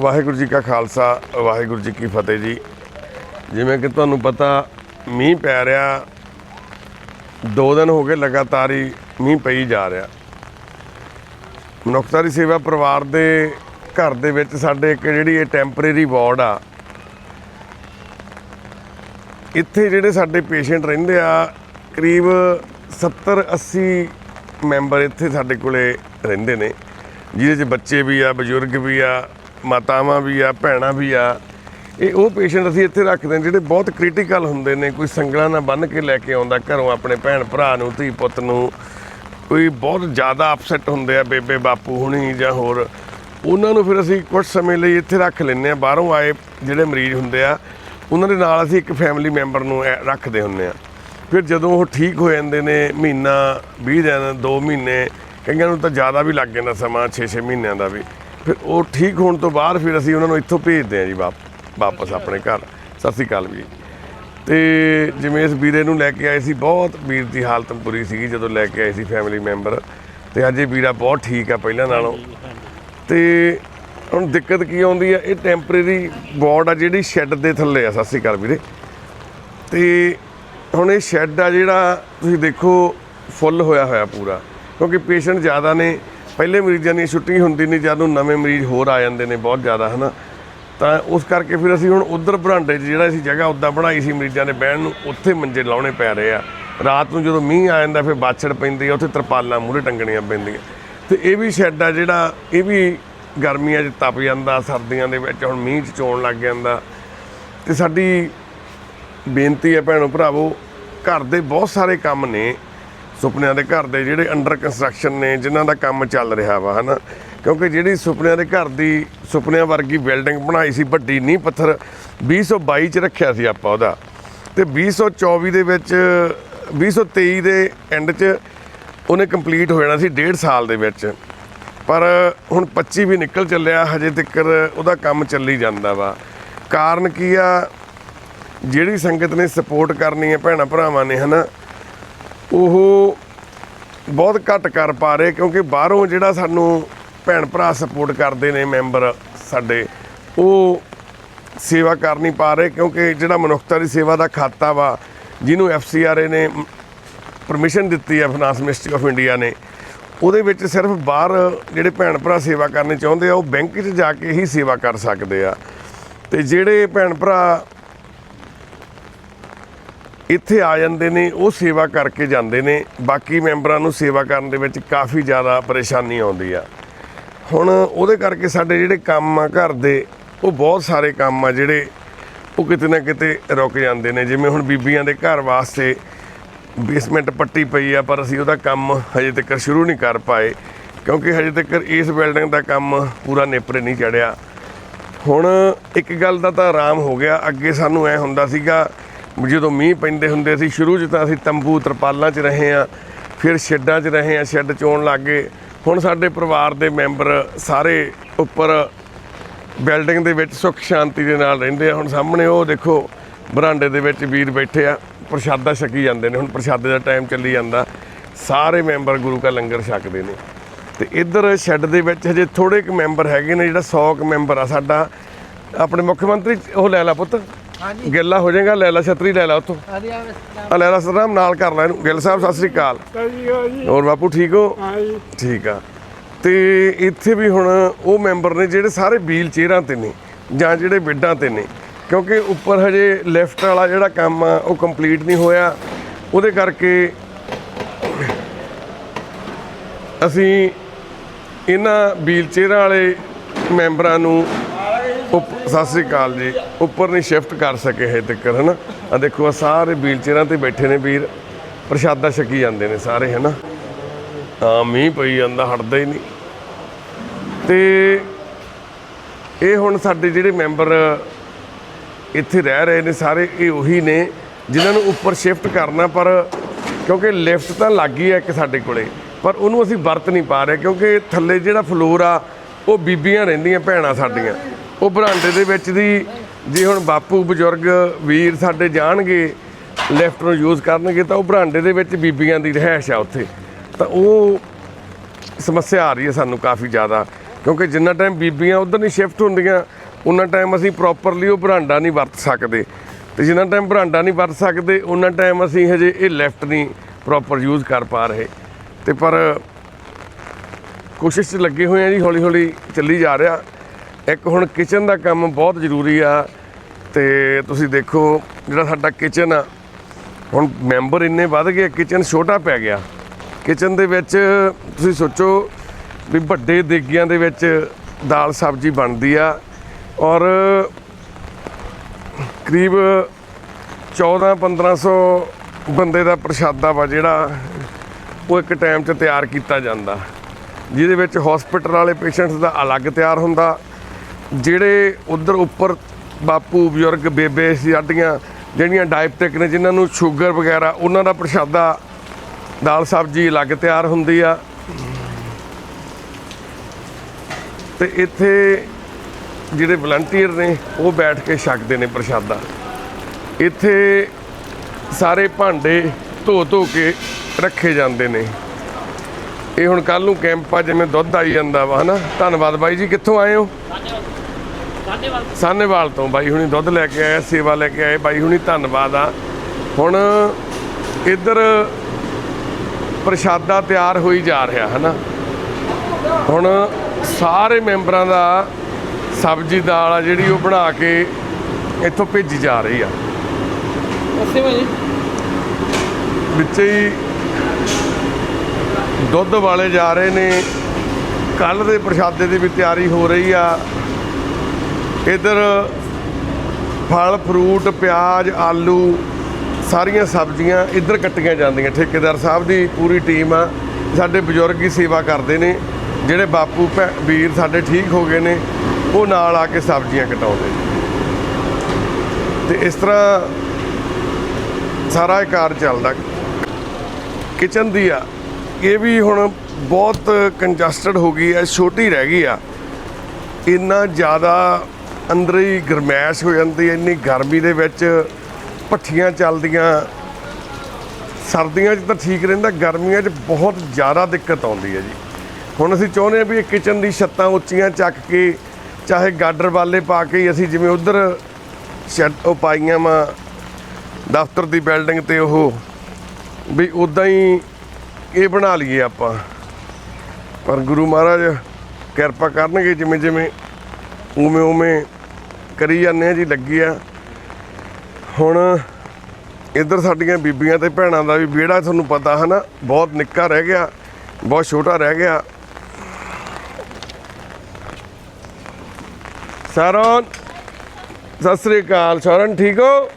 ਵਾਹਿਗੁਰੂ ਜੀ ਕਾ ਖਾਲਸਾ, ਵਾਹਿਗੁਰੂ ਜੀ ਕੀ ਫਤਿਹ ਜੀ। ਜਿਵੇਂ ਕਿ ਤੁਹਾਨੂੰ ਪਤਾ, ਮੀਂਹ ਪੈ ਰਿਹਾ। ਦੋ ਦਿਨ ਹੋ ਗਏ ਲਗਾਤਾਰ ਹੀ ਮੀਂਹ ਪਈ ਜਾ ਰਿਹਾ। ਮਨੁੱਖਤਾ ਸੇਵਾ ਪਰਿਵਾਰ ਦੇ ਘਰ ਦੇ ਵਿੱਚ ਸਾਡੇ ਇੱਕ ਜਿਹੜੀ ਇਹ ਟੈਂਪਰੇਰੀ ਵਾਰਡ ਆ, ਇੱਥੇ ਜਿਹੜੇ ਸਾਡੇ ਪੇਸ਼ੈਂਟ ਰਹਿੰਦੇ ਆ, ਕਰੀਬ 70 80 ਮੈਂਬਰ ਇੱਥੇ ਸਾਡੇ ਕੋਲੇ ਰਹਿੰਦੇ ਨੇ। ਜਿਹਦੇ 'ਚ ਬੱਚੇ ਵੀ ਆ, ਬਜ਼ੁਰਗ ਵੀ ਆ ਮਾਤਾਵਾਂ ਵੀ ਆ, ਭੈਣਾਂ ਵੀ ਆ। ਇਹ ਉਹ ਪੇਸ਼ੈਂਟ ਅਸੀਂ ਇੱਥੇ ਰੱਖਦੇ ਨੇ ਜਿਹੜੇ ਬਹੁਤ ਕ੍ਰਿਟੀਕਲ ਹੁੰਦੇ ਨੇ, ਕੋਈ ਸੰਗਲਾਂ ਨਾਲ ਬੰਨ੍ਹ ਕੇ ਲੈ ਕੇ ਆਉਂਦਾ ਘਰੋਂ ਆਪਣੇ ਭੈਣ ਭਰਾ ਨੂੰ, ਧੀ ਪੁੱਤ ਨੂੰ। ਕੋਈ ਬਹੁਤ ਜ਼ਿਆਦਾ ਅਪਸੈਟ ਹੁੰਦੇ ਆ ਬੇਬੇ ਬਾਪੂ ਹੁਣੀ ਜਾਂ ਹੋਰ। ਉਹਨਾਂ ਨੂੰ ਫਿਰ ਅਸੀਂ ਕੁਝ ਸਮੇਂ ਲਈ ਇੱਥੇ ਰੱਖ ਲੈਂਦੇ ਆ ਬਾਹਰੋਂ ਆਏ ਜਿਹੜੇ ਮਰੀਜ਼ ਹੁੰਦੇ ਆ, ਉਹਨਾਂ ਦੇ ਨਾਲ ਅਸੀਂ ਇੱਕ ਫੈਮਿਲੀ ਮੈਂਬਰ ਨੂੰ ਐ- ਰੱਖਦੇ ਹੁੰਦੇ ਆ ਫਿਰ ਜਦੋਂ ਉਹ ਠੀਕ ਹੋ ਜਾਂਦੇ ਨੇ, ਮਹੀਨਾ 20 ਦਿਨ 2 ਮਹੀਨੇ, ਕਈਆਂ ਨੂੰ ਤਾਂ ਜ਼ਿਆਦਾ ਵੀ ਲੱਗ ਜਾਂਦਾ ਸਮਾਂ 6-6 ਮਹੀਨਿਆਂ ਦਾ ਵੀ। ਫਿਰ ਉਹ ਠੀਕ ਹੋਣ ਤੋਂ ਬਾਅਦ ਫਿਰ ਅਸੀਂ ਉਹਨਾਂ ਨੂੰ ਇੱਥੋਂ ਭੇਜਦੇ ਆ ਜੀ ਵਾਪ- ਵਾਪਸ ਆਪਣੇ ਘਰ। ਸਤਿ ਸ੍ਰੀ ਅਕਾਲ ਵੀ ਤੇ ਜਿਵੇਂ ਇਸ ਵੀਰੇ ਨੂੰ ਲੈ ਕੇ ਆਏ ਸੀ ਬਹੁਤ ਵੀਰ ਦੀ ਹਾਲਤ ਬੁਰੀ ਸੀਗੀ ਜਦੋਂ ਲੈ ਕੇ ਆਏ ਸੀ ਫੈਮਿਲੀ ਮੈਂਬਰ ਤੇ ਅੱਜ ਇਹ ਵੀਰਾ ਬਹੁਤ ਠੀਕ ਆ ਪਹਿਲਾਂ ਨਾਲੋਂ। ਤੇ ਹੁਣ ਦਿੱਕਤ ਕੀ ਆਉਂਦੀ ਆ ਇਹ ਟੈਂਪਰੇਰੀ ਬੋਰਡ ਆ ਜਿਹੜੀ ਸ਼ੈੱਡ ਦੇ ਥੱਲੇ ਆ ਸਤਿ ਸ੍ਰੀ ਅਕਾਲ ਵੀਰੇ। ਤੇ ਹੁਣ ਇਹ ਸ਼ੈੱਡ ਆ ਜਿਹੜਾ ਤੁਸੀਂ ਦੇਖੋ ਫੁੱਲ ਹੋਇਆ ਹੋਇਆ ਪੂਰਾ। ਕਿਉਂਕਿ ਪੇਸ਼ੈਂਟ ਜ਼ਿਆਦਾ ਨੇ ਪਹਿਲੇ ਮਰੀਜ਼ਾਂ ਦੀ ਛੁੱਟੀ ਹੁੰਦੀ ਨਹੀਂ ਜਦ ਨੂੰ ਨਵੇਂ ਮਰੀਜ਼ ਹੋਰ ਆ ਜਾਂਦੇ ਨੇ ਬਹੁਤ ਜ਼ਿਆਦਾ, ਹਨਾ? ਤਾਂ ਉਸ ਕਰਕੇ ਫਿਰ ਅਸੀਂ ਹੁਣ ਉਧਰ ਬਰਾਂਡੇ 'ਚ ਜਿਹੜਾ ਅਸੀਂ ਜਗ੍ਹਾ ਉੱਦਾਂ ਬਣਾਈ ਸੀ ਮਰੀਜ਼ਾਂ ਦੇ ਬਹਿਣ ਨੂੰ, ਉੱਥੇ ਮੰਜੇ ਲਾਉਣੇ ਪੈ ਰਹੇ ਆ। ਰਾਤ ਨੂੰ ਜਦੋਂ ਮੀਂਹ ਆ ਜਾਂਦਾ, ਫਿਰ ਬਾਛੜ ਪੈਂਦੀ ਆ, ਉੱਥੇ ਤਰਪਾਲਾਂ ਮੂਹਰੇ ਟੰਗਣੀਆਂ ਪੈਂਦੀਆਂ। ਤੇ ਇਹ ਵੀ ਸ਼ੈੱਡ ਆ ਜਿਹੜਾ, ਇਹ ਵੀ ਗਰਮੀਆਂ 'ਚ ਤਪ ਜਾਂਦਾ, ਸਰਦੀਆਂ ਦੇ ਵਿੱਚ ਹੁਣ ਮੀਂਹ 'ਚ ਚੋਣ ਲੱਗ ਜਾਂਦਾ। ਤੇ ਸਾਡੀ ਬੇਨਤੀ ਹੈ ਭੈਣੋ ਭਰਾਵੋ, ਘਰ ਦੇ ਬਹੁਤ ਸਾਰੇ ਕੰਮ ਨੇ ਸੁਪਨਿਆਂ ਦੇ ਘਰ ਦੇ ਜਿਹੜੇ ਅੰਡਰ ਕੰਸਟਰਕਸ਼ਨ ਨੇ, ਜਿਨ੍ਹਾਂ ਦਾ ਕੰਮ ਚੱਲ ਰਿਹਾ ਵਾ, ਹਨਾ? ਕਿਉਂਕਿ ਜਿਹੜੀ ਸੁਪਨਿਆਂ ਦੇ ਘਰ ਦੀ, ਸੁਪਨਿਆਂ ਵਰਗੀ ਬਿਲਡਿੰਗ ਬਣਾਈ ਸੀ, ਵੱਡੀ ਨੀਂਹ ਪੱਥਰ 2022 ਚ ਰੱਖਿਆ ਸੀ ਆਪਾਂ ਉਹਦਾ। ਤੇ 2024 ਦੇ ਵਿੱਚ 2023 ਦੇ ਐਂਡ 'ਚ ਉਹਨੇ ਕੰਪਲੀਟ ਹੋ ਜਾਣਾ ਸੀ 1.5 ਸਾਲ ਦੇ ਵਿੱਚ। ਪਰ ਹੁਣ 25 ਵੀ ਨਿਕਲ ਚੱਲਿਆ, ਹਜੇ ਤੱਕ ਉਹਦਾ ਕੰਮ ਚੱਲੀ ਜਾਂਦਾ ਵਾ। ਕਾਰਨ ਕੀ ਆ? ਜਿਹੜੀ ਸੰਗਤ ਨੇ ਸਪੋਰਟ ਕਰਨੀ ਹੈ ਭੈਣਾ ਭਰਾਵਾਂ ਨੇ, ਹਨਾ? ਉਹ ਬਹੁਤ ਘੱਟ ਕਰ ਪਾ ਰਹੇ ਕਿਉਂਕਿ ਬਾਹਰੋਂ ਜਿਹੜਾ ਸਾਨੂੰ ਭੈਣ ਭਰਾ ਸਪੋਰਟ ਕਰਦੇ ਨੇ ਮੈਂਬਰ ਸਾਡੇ, ਉਹ ਸੇਵਾ ਕਰ ਨਹੀਂ ਪਾ ਰਹੇ ਕਿਉਂਕਿ ਜਿਹੜਾ ਮਨੁੱਖਤਾ ਦੀ ਸੇਵਾ ਦਾ ਖਾਤਾ ਵਾ, ਜਿਹਨੂੰ ਐਫਸੀਆਰਏ ਨੇ ਪਰਮਿਸ਼ਨ ਦਿੱਤੀ ਹੈ ਫਾਈਨਾਂਸ ਮਿਨਿਸਟਰੀ ਆਫ ਇੰਡੀਆ ਨੇ, ਉਹਦੇ ਵਿੱਚ ਸਿਰਫ ਬਾਹਰ ਜਿਹੜੇ ਭੈਣ ਭਰਾ ਸੇਵਾ ਕਰਨੀ ਚਾਹੁੰਦੇ ਆ, ਉਹ ਬੈਂਕ 'ਚ ਜਾ ਕੇ ਹੀ ਸੇਵਾ ਕਰ ਸਕਦੇ ਆ। ਤੇ ਜਿਹੜੇ ਭੈਣ ਭਰਾ ਇੱਥੇ ਆ ਜਾਂਦੇ ਨੇ, ਉਹ ਸੇਵਾ ਕਰਕੇ ਜਾਂਦੇ ਨੇ। ਬਾਕੀ ਮੈਂਬਰਾਂ ਨੂੰ ਸੇਵਾ ਕਰਨ ਦੇ ਵਿੱਚ ਕਾਫੀ ਜ਼ਿਆਦਾ ਪਰੇਸ਼ਾਨੀ ਆਉਂਦੀ ਆ। ਹੁਣ ਉਹਦੇ ਕਰਕੇ ਸਾਡੇ ਜਿਹੜੇ ਕੰਮ ਆ ਘਰ ਦੇ, ਉਹ ਬਹੁਤ ਸਾਰੇ ਕੰਮ ਆ ਜਿਹੜੇ ਉਹ ਕਿਤੇ ਨਾ ਕਿਤੇ ਰੁਕ ਜਾਂਦੇ ਨੇ। ਜਿਵੇਂ ਹੁਣ ਬੀਬੀਆਂ ਦੇ ਘਰ ਵਾਸਤੇ ਬੇਸਮੈਂਟ ਪੱਟੀ ਪਈ ਆ, ਪਰ ਅਸੀਂ ਉਹਦਾ ਕੰਮ ਹਜੇ ਤੱਕ ਸ਼ੁਰੂ ਨਹੀਂ ਕਰ ਪਾਏ, ਕਿਉਂਕਿ ਹਜੇ ਤੱਕ ਇਸ ਬਿਲਡਿੰਗ ਦਾ ਕੰਮ ਪੂਰਾ ਨੇਪਰੇ ਨਹੀਂ ਚੜਿਆ। ਹੁਣ ਇੱਕ ਗੱਲ ਦਾ ਤਾਂ ਆਰਾਮ ਹੋ ਗਿਆ। ਅੱਗੇ ਸਾਨੂੰ ਐ ਹੁੰਦਾ ਸੀਗਾ ਜਦੋਂ ਮੀਂਹ ਪੈਂਦੇ ਹੁੰਦੇ ਸੀ, ਸ਼ੁਰੂ 'ਚ ਤਾਂ ਅਸੀਂ ਤੰਬੂ ਤਰਪਾਲਾਂ 'ਚ ਰਹੇ ਆ ਫਿਰ ਸ਼ੈੱਡਾਂ 'ਚ ਰਹੇ ਆ ਸ਼ੈੱਡ ਚੋਣ ਲੱਗੇ ਹੁਣ ਸਾਡੇ ਪਰਿਵਾਰ ਦੇ ਮੈਂਬਰ ਸਾਰੇ ਉੱਪਰ ਬਿਲਡਿੰਗ ਦੇ ਵਿੱਚ ਸੁੱਖ ਸ਼ਾਂਤੀ ਦੇ ਨਾਲ ਰਹਿੰਦੇ ਆ। ਹੁਣ ਸਾਹਮਣੇ ਉਹ ਦੇਖੋ, ਬਰਾਂਡੇ ਦੇ ਵਿੱਚ ਵੀਰ ਬੈਠੇ ਆ, ਪ੍ਰਸ਼ਾਦਾ ਛਕੀ ਜਾਂਦੇ ਨੇ। ਹੁਣ ਪ੍ਰਸ਼ਾਦੇ ਦਾ ਟਾਈਮ ਚੱਲੀ ਜਾਂਦਾ। ਸਾਰੇ ਮੈਂਬਰ ਗੁਰੂ ਕਾ ਲੰਗਰ ਛਕਦੇ ਨੇ। ਤੇ ਇੱਧਰ ਸ਼ੈੱਡ ਦੇ ਵਿੱਚ ਹਜੇ ਥੋੜੇ ਕੁ ਮੈਂਬਰ ਹੈਗੇ ਨੇ, ਜਿਹੜਾ 100 ਕੁ ਮੈਂਬਰ ਆ ਸਾਡਾ। ਆਪਣੇ ਮੁੱਖ ਮੰਤਰੀ, ਉਹ ਲੈ ਲੈ ਪੁੱਤ। ਗਿੱਲਾ ਹੋ ਜਾਏਗਾ ਲੈ ਲੈ ਛਤਰੀ ਲੈ ਲੈ ਉੱਥੋਂ। ਹਾਂਜੀ ਆ ਲੈ ਲੈ ਸਤਨਾਮ ਨਾਲ ਕਰ ਲੈ ਇਹਨੂੰ। ਗਿੱਲ ਸਾਹਿਬ ਸਤਿ ਸ੍ਰੀ ਅਕਾਲ। ਜੀ ਹੋਰ ਬਾਪੂ ਠੀਕ ਹੋ? ਹਾਂਜੀ। ਠੀਕ ਆ। ਤੇ ਇੱਥੇ ਵੀ ਹੁਣ ਉਹ ਮੈਂਬਰ ਨੇ ਜਿਹੜੇ ਸਾਰੇ ਵੀਲ ਚੇਅਰਾਂ ਤੇ ਨੇ ਜਾਂ ਜਿਹੜੇ ਬੈੱਡਾਂ ਤੇ ਨੇ ਕਿਉਂਕਿ ਉੱਪਰ ਹਜੇ ਲਿਫਟ ਵਾਲਾ ਜਿਹੜਾ ਕੰਮ ਆ ਉਹ ਕੰਪਲੀਟ ਨਹੀਂ ਹੋਇਆ। ਉਹਦੇ ਕਰਕੇ ਅਸੀਂ ਇਹਨਾਂ ਵੀਲ ਚੇਅਰਾਂ ਵਾਲੇ ਮੈਂਬਰਾਂ ਨੂੰ ਉੱਪ- ਸਤਿ ਸ੍ਰੀ ਅਕਾਲ ਜੀ। ਉੱਪਰ ਨਹੀਂ ਸ਼ਿਫਟ ਕਰ ਸਕੇ ਹੈ ਤੱਕ ਹਨਾ? ਆ ਦੇਖੋ ਆ ਸਾਰੇ ਵੀਲ ਚੇਅਰਾਂ ਤੇ ਬੈਠੇ ਨੇ ਵੀਰ। ਪ੍ਰਸ਼ਾਦਾ ਛਕੀ ਜਾਂਦੇ ਨੇ ਸਾਰੇ, ਹਨਾ? ਹਾਂ, ਮੀਂਹ ਪਈ ਜਾਂਦਾ, ਹਟਦਾ ਹੀ ਨਹੀਂ। ਤੇ ਇਹ ਹੁਣ ਸਾਡੇ ਜਿਹੜੇ ਮੈਂਬਰ ਇੱਥੇ ਰਹਿ ਰਹੇ ਨੇ ਸਾਰੇ, ਇਹ ਉਹੀ ਨੇ, ਜਿਨ੍ਹਾਂ ਨੂੰ ਉੱਪਰ ਸ਼ਿਫਟ ਕਰਨਾ, ਪਰ ਕਿਉਂਕਿ ਲਿਫਟ ਤਾਂ ਲੱਗ ਹੀ ਹੈ ਇੱਕ ਸਾਡੇ ਕੋਲੇ, ਪਰ ਉਹਨੂੰ ਅਸੀਂ ਵਰਤ ਨਹੀਂ ਪਾ ਰਹੇ, ਕਿਉਂਕਿ ਥੱਲੇ ਜਿਹੜਾ ਫਲੋਰ ਆ, ਉਹ ਬੀਬੀਆਂ ਰਹਿੰਦੀਆਂ, ਭੈਣਾਂ ਸਾਡੀਆਂ। ਉਹ ਬਰਾਂਡੇ ਦੇ ਵਿੱਚ ਦੀ ਜੇ ਹੁਣ ਬਾਪੂ ਬਜ਼ੁਰਗ ਵੀਰ ਸਾਡੇ ਜਾਣਗੇ ਲੈਫਟ ਨੂੰ ਯੂਜ਼ ਕਰਨਗੇ, ਤਾਂ ਉਹ ਬਰਾਂਡੇ ਦੇ ਵਿੱਚ ਬੀਬੀਆਂ ਦੀ ਰਹਿائش ਆ ਉੱਥੇ। ਤਾਂ ਉਹ ਸਮੱਸਿਆ ਆ ਰਹੀ ਹੈ ਸਾਨੂੰ ਕਾਫੀ ਜ਼ਿਆਦਾ, ਕਿਉਂਕਿ ਜਿੰਨਾ ਟਾਈਮ ਬੀਬੀਆਂ ਉਧਰ ਨਹੀਂ ਸ਼ਿਫਟ ਹੁੰਦੀਆਂ ਉਹਨਾਂ ਟਾਈਮ ਅਸੀਂ ਪ੍ਰੋਪਰਲੀ ਉਹ ਬਰਾਂਡਾ ਨਹੀਂ ਵਰਤ ਸਕਦੇ। ਤੇ ਜਿੰਨਾ ਟਾਈਮ ਬਰਾਂਡਾ ਨਹੀਂ ਵਰਤ ਸਕਦੇ ਉਹਨਾਂ ਟਾਈਮ ਅਸੀਂ ਹਜੇ ਇਹ ਲੈਫਟ ਨਹੀਂ ਪ੍ਰੋਪਰ ਯੂਜ਼ ਕਰ ਪਾ ਰਹੇ। ਤੇ ਪਰ ਕੋਸ਼ਿਸ਼ ਲੱਗੇ ਹੋਏ ਆ ਜੀ ਹੌਲੀ ਹੌਲੀ ਚੱਲੀ ਜਾ ਰਿਹਾ। ਇੱਕ ਹੁਣ ਕਿਚਨ ਦਾ ਕੰਮ ਬਹੁਤ ਜ਼ਰੂਰੀ ਆ ਤੇ ਤੁਸੀਂ ਦੇਖੋ ਜਿਹੜਾ ਸਾਡਾ ਕਿਚਨ ਆ, ਹੁਣ ਮੈਂਬਰ ਇੰਨੇ ਵੱਧ ਗਏ ਕਿਚਨ ਛੋਟਾ ਪੈ ਗਿਆ। ਕਿਚਨ ਦੇ ਵਿੱਚ ਤੁਸੀਂ ਸੋਚੋ ਵੀ ਵੱਡੇ ਦੇਗੀਆਂ ਦੇ ਵਿੱਚ ਦਾਲ ਸਬਜ਼ੀ ਬਣਦੀ ਆ ਔਰ ਕਰੀਬ 14 1500 ਬੰਦੇ ਦਾ ਪ੍ਰਸ਼ਾਦਾ ਵਾ ਜਿਹੜਾ ਉਹ ਇੱਕ ਟਾਈਮ 'ਚ ਤਿਆਰ ਕੀਤਾ ਜਾਂਦਾ। ਜਿਹਦੇ ਵਿੱਚ ਹਸਪੀਟਲ ਵਾਲੇ ਪੇਸ਼ੈਂਟਸ ਦਾ ਅਲੱਗ ਤਿਆਰ ਹੁੰਦਾ। ਜਿਹੜੇ ਉਧਰ ਉੱਪਰ ਬਾਪੂ, ਬਜ਼ੁਰਗ, ਬੇਬੇ ਸੀ ਸਾਡੀਆਂ ਜਿਹੜੀਆਂ ਡਾਇਬਟਿਕ ਨੇ, ਜਿਨ੍ਹਾਂ ਨੂੰ ਸ਼ੂਗਰ ਵਗੈਰਾ, ਉਹਨਾਂ ਦਾ ਪ੍ਰਸ਼ਾਦਾ ਦਾਲ ਸਬਜ਼ੀ ਅਲੱਗ ਤਿਆਰ ਹੁੰਦੀ ਆ। ਤੇ ਇੱਥੇ ਜਿਹੜੇ ਵਲੰਟੀਅਰ ਨੇ, ਉਹ ਬੈਠ ਕੇ ਛਕਦੇ ਨੇ ਪ੍ਰਸ਼ਾਦਾ। ਇੱਥੇ ਸਾਰੇ ਭਾਂਡੇ ਧੋ ਧੋ ਕੇ ਰੱਖੇ ਜਾਂਦੇ ਨੇ। ਇਹ ਹੁਣ ਕੱਲ ਨੂੰ ਕੈਂਪ ਆ, ਜਿਵੇਂ ਦੁੱਧ ਆਈ ਜਾਂਦਾ ਵਾ, ਹਨਾ? ਧੰਨਵਾਦ ਬਾਈ ਜੀ, ਕਿੱਥੋਂ ਆਏ ਹੋ? ਸਾਨੇਵਾਲ ਤੋਂ? ਬਾਈ ਹੁਣੀ ਦੁੱਧ ਲੈ ਕੇ ਆਏ ਸੇਵਾ ਲੈ ਕੇ ਆਏ। ਬਾਈ ਹੁਣੀ ਧੰਨਵਾਦ ਆ। ਹੁਣ ਇੱਧਰ ਪ੍ਰਸ਼ਾਦਾ ਤਿਆਰ ਹੋਈ ਜਾ ਰਿਹਾ ਹਨਾ? ਹੁਣ ਸਾਰੇ ਮੈਂਬਰਾਂ ਦਾ ਸਬਜ਼ੀ ਦਾਲ ਆ ਜਿਹੜੀ ਉਹ ਬਣਾ ਕੇ ਇੱਥੋਂ ਭੇਜੀ ਜਾ ਰਹੀ ਆ। ਭਾਜੀ ਵਿੱਚੇ ਹੀ ਦੁੱਧ ਵਾਲੇ ਜਾ ਰਹੇ ਨੇ। ਕੱਲ ਦੇ ਪ੍ਰਸ਼ਾਦੇ ਦੀ ਵੀ ਤਿਆਰੀ ਹੋ ਰਹੀ ਆ। ਇਧਰ ਫਲ, ਫਰੂਟ, ਪਿਆਜ਼, ਆਲੂ, ਸਾਰੀਆਂ ਸਬਜ਼ੀਆਂ ਇੱਧਰ ਕੱਟੀਆਂ ਜਾਂਦੀਆਂ। ਠੇਕੇਦਾਰ ਸਾਹਿਬ ਦੀ ਪੂਰੀ ਟੀਮ ਆ। ਸਾਡੇ ਬਜ਼ੁਰਗ ਹੀ ਸੇਵਾ ਕਰਦੇ ਨੇ। ਜਿਹੜੇ ਬਾਪੂ, ਭੈ, ਵੀਰ ਸਾਡੇ ਠੀਕ ਹੋ ਗਏ ਨੇ, ਉਹ ਨਾਲ ਆ ਕੇ ਸਬਜ਼ੀਆਂ ਕਟਾਉਂਦੇ ਨੇ। ਤੇ ਇਸ ਤਰ੍ਹਾਂ ਸਾਰਾ ਇਹ ਕਾਰ ਚੱਲਦਾ। ਕਿਚਨ ਦੀ ਆ। ਇਹ ਵੀ ਹੁਣ ਬਹੁਤ ਕੰਜਸਟਡ ਹੋ ਗਈ ਹੈ ਛੋਟੀ ਰਹਿ ਗਈ ਆ। ਇੰਨਾ ਜ਼ਿਆਦਾ ਅੰਦਰ ਹੀ ਗਰਮੈਸ਼ ਹੋ ਜਾਂਦੀ ਹੈ, ਇੰਨੀ ਗਰਮੀ ਦੇ ਵਿੱਚ ਭੱਠੀਆਂ ਚੱਲਦੀਆਂ। ਸਰਦੀਆਂ 'ਚ ਤਾਂ ਠੀਕ ਰਹਿੰਦਾ, ਗਰਮੀਆਂ 'ਚ ਬਹੁਤ ਜ਼ਿਆਦਾ ਦਿੱਕਤ ਆਉਂਦੀ ਹੈ ਜੀ। ਹੁਣ ਅਸੀਂ ਚਾਹੁੰਦੇ ਹਾਂ ਵੀ ਇਹ ਕਿਚਨ ਦੀ ਛੱਤਾਂ ਉੱਚੀਆਂ ਚੱਕ ਕੇ, ਚਾਹੇ ਗਾਡਰ ਵਾਲੇ ਪਾ ਕੇ ਹੀ ਅਸੀਂ ਜਿਵੇਂ ਉਧਰ ਸ਼ੈੱਡ ਉਹ ਪਾਈਆਂ ਵਾ, ਦਫ਼ਤਰ ਦੀ ਬਿਲਡਿੰਗ ਤੇ ਉਹ, ਵੀ ਉਦਾਂ ਹੀ ਇਹ ਬਣਾ ਲਈਏ ਆਪਾਂ। ਪਰ ਗੁਰੂ ਮਹਾਰਾਜ ਕਿਰਪਾ ਕਰਨਗੇ ਜਿਵੇਂ ਜਿਵੇਂ ਉਵੇਂ ਉਵੇਂ ਕਰੀ ਜਾਂਦੇ ਆ ਜੀ ਲੱਗੀ ਆ ਹੁਣ ਇੱਧਰ ਸਾਡੀਆਂ ਬੀਬੀਆਂ ਤੇ ਭੈਣਾਂ ਦਾ ਵੀ ਵਿਹੜਾ ਤੁਹਾਨੂੰ ਪਤਾ ਹੈ ਨਾ ਬਹੁਤ ਨਿੱਕਾ ਰਹਿ ਗਿਆ ਬਹੁਤ ਛੋਟਾ ਰਹਿ ਗਿਆ ਸ਼ਰਨ ਸਤਿ ਸ੍ਰੀ ਅਕਾਲ ਸ਼ਰਨ ਠੀਕ ਹੋ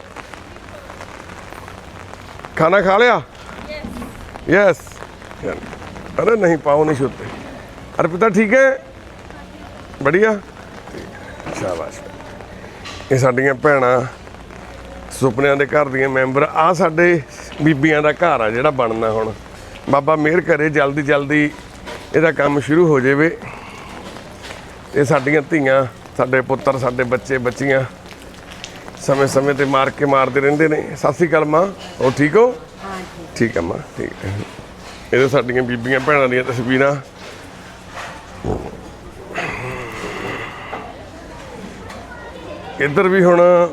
खाना खा लिया यस अरे नहीं पाओ नहीं छूते अर्पिता ठीक है बढ़िया ਸ਼ਾਬਾਸ਼। ਇਹ ਸਾਡੀਆਂ ਭੈਣਾਂ ਸੁਪਨਿਆਂ ਦੇ ਘਰ ਦੀਆਂ ਮੈਂਬਰ ਆ ਸਾਡੇ ਬੀਬੀਆਂ ਦਾ ਘਰ ਆ ਜਿਹੜਾ ਬਣਨਾ ਹੁਣ। ਬਾਬਾ ਮਿਹਰ ਕਰੇ ਜਲਦੀ ਜਲਦੀ ਇਹਦਾ ਕੰਮ ਸ਼ੁਰੂ ਹੋ ਜਾਵੇ। ਇਹ ਸਾਡੀਆਂ ਧੀਆਂ ਸਾਡੇ ਪੁੱਤਰ ਸਾਡੇ ਬੱਚੇ ਬੱਚੀਆਂ ਸਮੇਂ ਸਮੇਂ ਤੇ ਮਾਰ ਕੇ ਮਾਰਦੇ ਰਹਿੰਦੇ ਨੇ। ਸਤਿ ਸ਼੍ਰੀ ਅਕਾਲ ਮਾਂ ਉਹ ਠੀਕ ਹੋ? ਠੀਕ ਹੈ ਮਾਂ ਠੀਕ ਹੈ ਇਹਦੇ ਸਾਡੀਆਂ ਬੀਬੀਆਂ ਭੈਣਾਂ ਦੀਆਂ ਤਸਵੀਰਾਂ। ਇੱਧਰ ਵੀ ਹੁਣ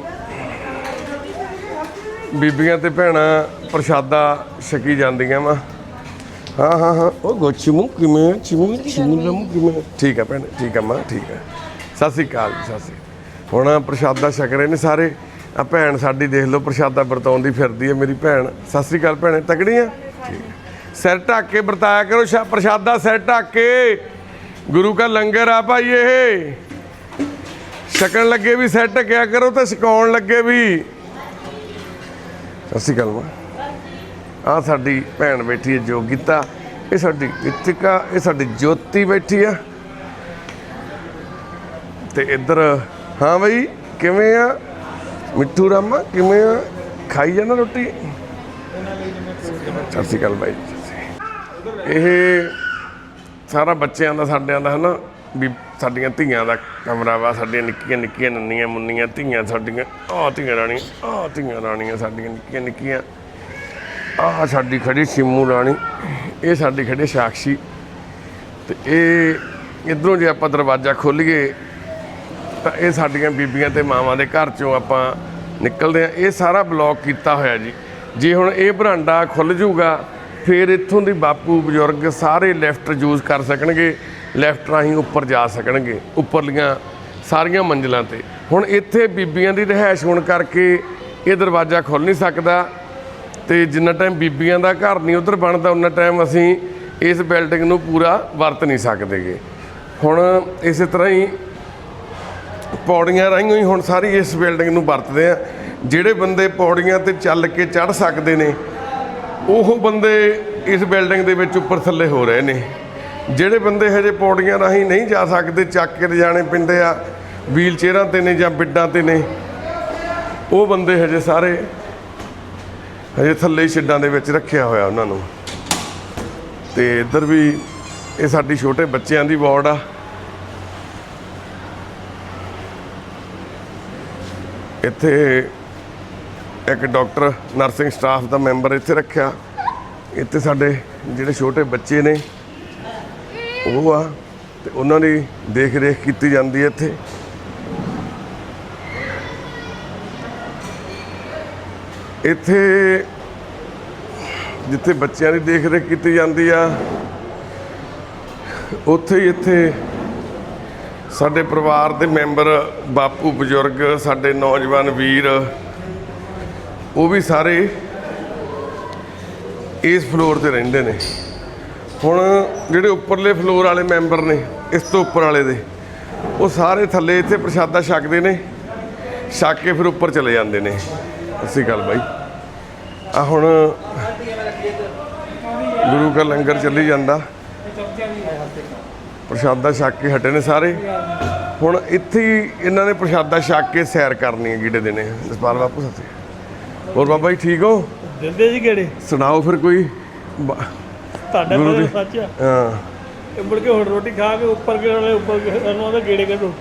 ਬੀਬੀਆਂ ਤੇ ਭੈਣਾਂ ਪ੍ਰਸ਼ਾਦਾ ਛਕੀ ਜਾਂਦੀਆਂ ਵਾ। ਹਾਂ ਹਾਂ ਹਾਂ। ਉਹ ਗੋਚਮੂ ਕਿਵੇਂ? ਚਿਮੂ ਚਿਮੂ ਲਮੂ ਕਿਵੇਂ? ਠੀਕ ਆ ਭੈਣ, ਠੀਕ ਆ ਮਾਂ, ਠੀਕ ਆ। ਸਤਿ ਸ਼੍ਰੀ ਅਕਾਲ ਸਤਿ ਸ਼੍ਰੀ ਅਕਾਲ। ਹੁਣ ਪ੍ਰਸ਼ਾਦਾ ਛਕ ਰਹੇ ਨੇ ਸਾਰੇ। ਆ ਭੈਣ ਸਾਡੀ ਦੇਖ ਲਓ, ਪ੍ਰਸ਼ਾਦਾ ਵਰਤਾਉਂਦੀ ਫਿਰਦੀ ਹੈ ਮੇਰੀ ਭੈਣ। ਸਤਿ ਸ਼੍ਰੀ ਅਕਾਲ ਭੈਣੇ ਤਕੜੀ ਆ। ਠੀਕ ਸਿਰ ਢੱਕ ਕੇ ਵਰਤਾਇਆ ਕਰੋ, ਸ਼ਾ- ਪ੍ਰਸ਼ਾਦਾ ਸਿਰ ਢੱਕ ਕੇ। ਗੁਰੂ ਕਾ ਲੰਗਰ ਆ ਭਾਈ ਇਹ। ਛਕਣ ਲੱਗੇ ਵੀ ਸਿਰ ਢੱਕਿਆ ਕਰੋ ਤੇ ਛਕਾਉਣ ਲੱਗੇ ਵੀ। ਸਤਿ ਸ਼੍ਰੀ ਅਕਾਲ ਆ ਸਾਡੀ ਭੈਣ ਬੈਠੀ ਹੈ ਜੋਗਿਤਾ ਇਹ ਸਾਡੀ ਇਤਿਕਾ ਇਹ ਸਾਡੀ ਜੋਤੀ ਬੈਠੀ ਆ। ਤੇ ਇੱਧਰ, ਹਾਂ ਬਈ, ਕਿਵੇਂ ਆ? ਮਿੱਠੂ ਰਾਮਾ, ਕਿਵੇਂ ਆ? ਖਾਈ ਜਾਣਾ ਰੋਟੀ? ਸਤਿ ਸ਼੍ਰੀ ਅਕਾਲ ਬਾਈ ਇਹ ਸਾਰਾ ਬੱਚਿਆਂ ਦਾ, ਸਾਡਿਆਂ ਦਾ, ਹਨਾ? ਵੀ ਸਾਡੀਆਂ ਧੀਆਂ ਦਾ ਕਮਰਾ ਵਾ, ਸਾਡੀਆਂ ਨਿੱਕੀਆਂ ਨਿੱਕੀਆਂ ਨੰਨੀਆਂ ਮੁੰਨੀਆਂ ਧੀਆਂ ਸਾਡੀਆਂ, ਆਹ ਧੀਆਂ ਰਾਣੀਆਂ, ਆਹ ਧੀਆਂ ਰਾਣੀਆਂ ਸਾਡੀਆਂ ਨਿੱਕੀਆਂ ਨਿੱਕੀਆਂ, ਆਹ ਸਾਡੀ ਖੜੀ ਸ਼ਿਮੂ ਰਾਣੀ, ਇਹ ਸਾਡੀ ਖੜੀ ਸਾਕਸ਼ੀ। ਤੇ ਇਹ ਇਧਰੋਂ ਜੇ ਆਪਾਂ ਦਰਵਾਜ਼ਾ ਖੋਲ੍ਹੀਏ ਤਾਂ ਇਹ ਸਾਡੀਆਂ ਬੀਬੀਆਂ ਤੇ ਮਾਵਾਂ ਦੇ ਘਰ ਚੋਂ ਆਪਾਂ ਨਿਕਲਦੇ ਆ ਇਹ ਸਾਰਾ ਬਲੌਕ ਕੀਤਾ ਹੋਇਆ ਜੀ। ਜੇ ਹੁਣ ਇਹ ਬਰਾਂਡਾ ਖੁੱਲ ਜੂਗਾ, ਫਿਰ ਇੱਥੋਂ ਦੀ ਬਾਪੂ ਬਜ਼ੁਰਗ ਸਾਰੇ ਲੈਫਟ ਯੂਜ਼ ਕਰ ਸਕਣਗੇ। ਲੈਫਟ ਰਾਹੀਂ ਉੱਪਰ ਜਾ ਸਕਣਗੇ, ਉੱਪਰਲੀਆਂ ਸਾਰੀਆਂ ਮੰਜ਼ਲਾਂ ਤੇ। ਹੁਣ ਇੱਥੇ ਬੀਬੀਆਂ ਦੀ ਰਿਹਾਇਸ਼ ਹੋਣ ਕਰਕੇ ਇਹ ਦਰਵਾਜ਼ਾ ਖੁੱਲ ਨਹੀਂ ਸਕਦਾ ਤੇ ਜਿੰਨਾ ਟਾਈਮ ਬੀਬੀਆਂ ਦਾ ਘਰ ਨਹੀਂ ਉਧਰ ਬਣਦਾ ਉਹਨਾਂ ਟਾਈਮ ਅਸੀਂ ਇਸ ਬਿਲਡਿੰਗ ਨੂੰ ਪੂਰਾ ਵਰਤ ਨਹੀਂ ਸਕਦੇਗੇ। ਹੁਣ ਇਸੇ ਤਰ੍ਹਾਂ ਹੀ ਪੌੜੀਆਂ ਰਾਹੀਂ ਹੀ ਹੁਣ ਸਾਰੀ ਇਸ ਬਿਲਡਿੰਗ ਨੂੰ ਵਰਤਦੇ ਆ। ਜਿਹੜੇ ਬੰਦੇ ਪੌੜੀਆਂ ਤੇ ਚੱਲ ਕੇ ਚੜ ਸਕਦੇ ਨੇ, ਉਹ ਬੰਦੇ ਇਸ ਬਿਲਡਿੰਗ ਦੇ ਵਿੱਚ ਉੱਪਰ ਥੱਲੇ ਹੋ ਰਹੇ ਨੇ। ਜਿਹੜੇ ਬੰਦੇ ਹਜੇ ਪੌੜੀਆਂ ਰਾਹੀਂ ਨਹੀਂ ਜਾ ਸਕਦੇ, ਚੱਕ ਕੇ ਲਿਜਾਣੇ ਪੈਂਦੇ ਆ, ਵੀਲ ਚੇਅਰਾਂ ਤੇ ਨੇ ਜਾਂ ਬਿੱਡਾਂ ਤੇ ਨੇ, ਉਹ ਬੰਦੇ ਹਜੇ ਸਾਰੇ, ਹਜੇ ਥੱਲੇ ਹੀ ਛਿੱਡਾਂ ਦੇ ਵਿੱਚ ਰੱਖਿਆ ਹੋਇਆ ਉਹਨਾਂ ਨੂੰ। ਤੇ ਇੱਧਰ ਵੀ ਇਹ ਸਾਡੀ ਛੋਟੇ ਬੱਚਿਆਂ ਦੀ ਵਾਰਡ ਆ। ਇੱਥੇ ਇੱਕ ਡਾਕਟਰ, ਨਰਸਿੰਗ ਸਟਾਫ ਦਾ ਮੈਂਬਰ ਇੱਥੇ ਰੱਖਿਆ। ਇੱਥੇ ਸਾਡੇ ਜਿਹੜੇ ਛੋਟੇ ਬੱਚੇ ਨੇ ਉਹ ਆ ਤੇ ਉਹਨਾਂ ਦੀ ਦੇਖ ਰੇਖ ਕੀਤੀ ਜਾਂਦੀ ਹੈ ਇੱਥੇ। ਇੱਥੇ ਜਿੱਥੇ ਬੱਚਿਆਂ ਦੀ ਦੇਖ ਰੇਖ ਕੀਤੀ ਜਾਂਦੀ ਆ, ਉੱਥੇ ਹੀ ਇੱਥੇ ਸਾਡੇ ਪਰਿਵਾਰ ਦੇ ਮੈਂਬਰ, ਬਾਪੂ, ਬਜ਼ੁਰਗ, ਸਾਡੇ ਨੌਜਵਾਨ ਵੀਰ, ਉਹ ਵੀ ਸਾਰੇ ਇਸ ਫਲੋਰ ਤੇ ਰਹਿੰਦੇ ਨੇ। ਹੁਣ ਜਿਹੜੇ ਉੱਪਰਲੇ ਫਲੋਰ ਵਾਲੇ ਮੈਂਬਰ ਨੇ ਇਸ ਤੋਂ ਉੱਪਰ ਵਾਲੇ ਦੇ ਉਹ ਸਾਰੇ ਥੱਲੇ ਇੱਥੇ ਪ੍ਰਸ਼ਾਦਾ ਛਕਦੇ ਨੇ ਛਕ ਕੇ ਫਿਰ ਉੱਪਰ ਚਲੇ ਜਾਂਦੇ ਨੇ। ਅਸੀਂ ਗੱਲ ਬਾਈ। ਆ ਹੁਣ ਗੁਰੂ ਦਾ ਲੰਗਰ ਚੱਲੀ ਜਾਂਦਾ। ਪ੍ਰਸ਼ਾਦਾ ਛਕ ਕੇ ਹਟੇ ਨੇ ਸਾਰੇ। ਹੁਣ ਇੱਥੇ ਹੀ ਇਹਨਾਂ ਨੇ ਪ੍ਰਸ਼ਾਦਾ ਛਕ ਕੇ ਸੈਰ ਕਰਨੀ ਹੈ ਗੀੜੇ ਦੇਣੇ ਜਸਪਾਲ ਬਾਪੂ ਸਾਥੀ ਹੋਰ ਬਾਬਾ ਜੀ ਠੀਕ ਹੋ? ਦਿੰਦੇ ਜੀ ਕਿਹੜੇ ਸੁਣਾਓ ਫਿਰ ਕੋਈ। ਤੁਹਾਡਾ ਗੁਰੂ ਕੋਲ ਦੀ- ਸੱਚ ਆ। ਹਾਂ। ਇਹ ਮੁੜ ਕੇ ਹੁਣ ਰੋਟੀ ਖਾ ਕੇ ਉੱਪਰ ਕੇ ਵਾਲੇ ਉੱਪਰ ਕੇ ਉਹਨਾਂ ਦਾ ਗੇੜੇ ਕੱਢੋ।